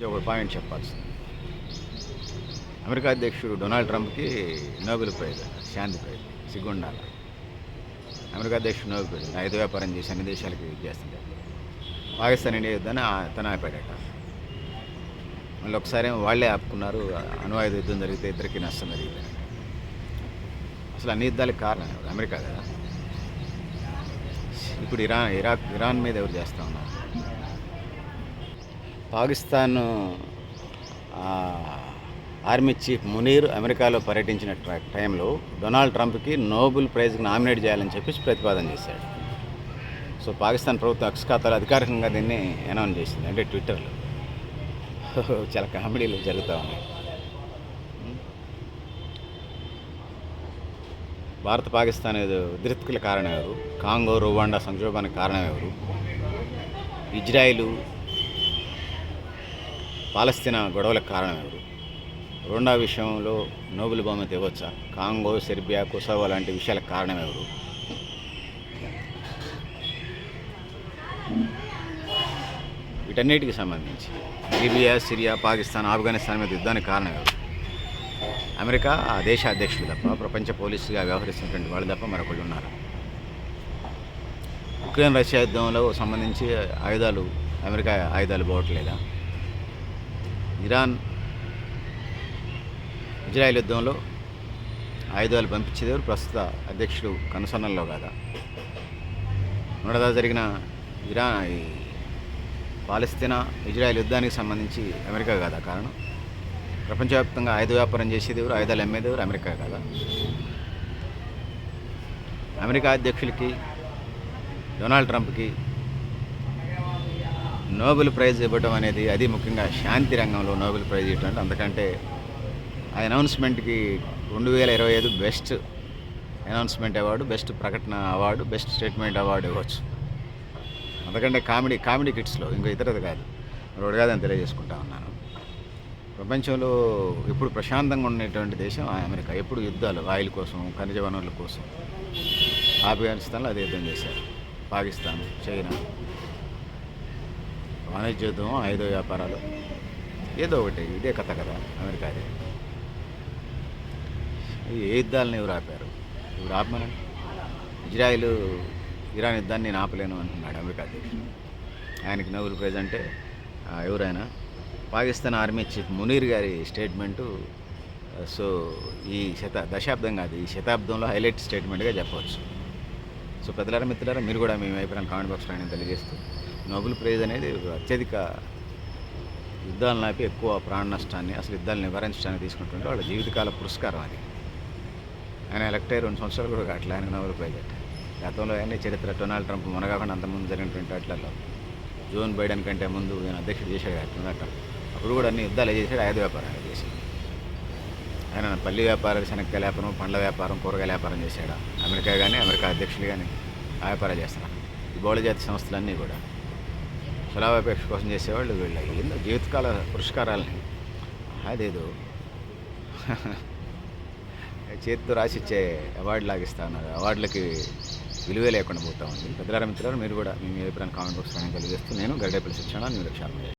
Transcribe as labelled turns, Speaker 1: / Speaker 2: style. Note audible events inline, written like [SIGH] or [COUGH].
Speaker 1: ఇది ఒక పాయింట్ చెప్పాల్సింది. అమెరికా అధ్యక్షుడు డొనాల్డ్ ట్రంప్కి నోబెల్ ప్రైజ్ శాంతి ప్రైజ్ సిగ్గుండాల. అమెరికా అధ్యక్షుడు నోబెల్ ప్రైజ్ ఐదు వ్యాపారం చేసి అన్ని దేశాలకి ఇది చేస్తుంటే. పాకిస్తాన్ ఇండియా యుద్ధాన్ని ఆ- ఆపాడట. మళ్ళీ ఒకసారి వాళ్ళే ఆపుకున్నారు అణువాయుధ యుద్ధం జరిగితే ఇద్దరికి నష్టం జరిగింది. అసలు అన్ని యుద్ధాలకు కారణం అమెరికా కదా. ఇప్పుడు ఇరాన్ ఇరాక్ ఇరాన్ మీద ఎవరు చేస్తూ ఉన్నారు? పాకిస్తాన్ ఆర్మీ చీఫ్ మునీర్ అమెరికాలో పర్యటించిన టైంలో డొనాల్డ్ ట్రంప్కి నోబెల్ ప్రైజ్కి నామినేట్ చేయాలని చెప్పేసి ప్రతిపాదన చేశాడు. సో పాకిస్తాన్ ప్రభుత్వం అక్షఖాతాలు అధికారికంగా దీన్ని అనౌన్స్ చేసింది అంటే ట్విట్టర్లో. [LAUGHS] చాలా కామెడీలు జరుగుతూ ఉన్నాయి. భారత పాకిస్తాన్ ఉద్రిక్తుల కారణం ఎవరు? కాంగో రువాండా సంక్షోభానికి కారణం ఎవరు? ఇజ్రాయిలు పాలస్తీనా గొడవలకు కారణం ఎవరు రెండో విషయంలో నోబెల్ బహుమతి ఇవ్వచ్చా? కాంగో సెర్బియా కొసోవో లాంటి విషయాలకు కారణం ఎవరు వీటన్నిటికి సంబంధించి లిబియా సిరియా పాకిస్తాన్ ఆఫ్ఘనిస్తాన్ మీద యుద్ధానికి కారణం ఎవరు అమెరికా ఆ దేశ అధ్యక్షులు తప్ప ప్రపంచ పోలీసుగా వ్యవహరిస్తున్నటువంటి వాళ్ళు తప్ప మరొకళ్ళు ఉన్నారు? ఉక్రెయిన్ రష్యా యుద్ధంలో సంబంధించి ఆయుధాలు అమెరికా ఆయుధాలు పోవట్లేదా ఇరాన్ ఇజ్రాయెల్ యుద్ధంలో ఆయుధాలు పంపించేదేవారు? ప్రస్తుత అధ్యక్షుడు కనుసన్నల్లో కాదా? మొదట జరిగిన ఇరాన్ ఈ పాలస్తీనా ఇజ్రాయెల్ యుద్ధానికి సంబంధించి అమెరికా కాదా? కారణం? ప్రపంచవ్యాప్తంగా ఆయుధ వ్యాపారం చేసేదేవారు? ఆయుధాలు అమ్మేదేవారు? అమెరికా కాదా? అమెరికా అధ్యక్షులకి డొనాల్డ్ ట్రంప్కి నోబెల్ ప్రైజ్ ఇవ్వడం అనేది అది ముఖ్యంగా శాంతి రంగంలో నోబెల్ ప్రైజ్ ఇవ్వటం అంటే ఆ అనౌన్స్మెంట్కి రెండు వేల ఇరవై ఐదు బెస్ట్ అనౌన్స్మెంట్ అవార్డు బెస్ట్ ప్రకటన అవార్డు బెస్ట్ స్టేట్మెంట్ అవార్డు ఇవ్వచ్చు. అందుకంటే కామెడీ కామెడీ కిట్స్లో ఇంకో ఇతరది కాదు. రోడ్ కాదని తెలియజేసుకుంటా ఉన్నాను. ప్రపంచంలో ఇప్పుడు ప్రశాంతంగా ఉండేటువంటి దేశం ఆ అమెరికా. ఎప్పుడు యుద్ధాలు ఆయిల్ కోసం ఖనిజ వనరుల కోసం. ఆఫ్ఘనిస్తాన్లో అదే యుద్ధం చేశారు. పాకిస్తాన్ చైనా వాణిజ్య యుద్ధం ఐదో వ్యాపారాలు. ఏదో ఒకటి ఇదే కథ కదా అమెరికాది ఈ ఏ యుద్ధాలను ఎవరు ఆపారు? ఇప్పుడు ఆపమనండి? ఇజ్రాయిల్ ఇరాన్ యుద్ధాన్ని నేను ఆపలేను అంటున్నాడు అమెరికా అధ్యక్షుడు. ఆయనకి నోబెల్ ప్రైజ్ అంటే ఎవరైనా? పాకిస్తాన్ ఆర్మీ చీఫ్ మునీర్ గారి స్టేట్మెంటు సో ఈ శత దశాబ్దం కాదు ఈ శతాబ్దంలో హైలైట్ స్టేట్మెంట్గా చెప్పవచ్చు. సో పెద్దలారా మిత్రులారా మీరు కూడా మీ అభిప్రాయం కామెంట్ బాక్స్లో ఆయన తెలియజేస్తూ నోబెల్ ప్రైజ్ అనేది అత్యధిక యుద్ధాలను ఆపి ఎక్కువ ప్రాణ నష్టాన్ని అసలు యుద్ధాలను నివారించడానికి తీసుకుంటుంటే వాళ్ళ జీవితకాల పురస్కారం అది. ఆయన ఎలక్ట్ అయ్యి రెండు సంవత్సరాలు కూడా కావట్లే ఆయన నోబెల్ ప్రైజ్ అంటే. గతంలో ఆయన చరిత్ర డొనాల్డ్ ట్రంప్ మునగాకుండా అంతకుముందు జరిగినటువంటి వాటిలలో జోన్ బైడెన్ కంటే ముందు ఈయన అధ్యక్షుడు చేశాడు డొనాల్డ్ ట్రంప్ అప్పుడు కూడా అన్ని యుద్ధాలు చేశాడు ఆయుధ వ్యాపారాలు చేశాడు. ఆయన పల్లి వ్యాపారాలు శనక్కాయల వ్యాపారం పండ్ల వ్యాపారం కూరగాయల వ్యాపారం చేశాడు. అమెరికా కానీ అమెరికా అధ్యక్షులు కానీ ఆ వ్యాపారాలు చేస్తారు ఈ బహుళ జాతి సంస్థలన్నీ కూడా సులాభాపేక్ష కోసం చేసేవాళ్ళు వీళ్ళ ఎన్నో జీవితకాల పురస్కారాలని అదేదో. [LAUGHS] చేతితో రాసిచ్చే అవార్డు లాగిస్తా ఉన్నారు అవార్డులకి విలువే లేకుండా పోతా ఉంది. పెద్దలారా మీరు కూడా మీ అభిప్రాయం కామెంట్ బాక్స్ తెలియజేస్తూ నేను గరిడేపల్లి శిక్షణ న్యూ రక్షణ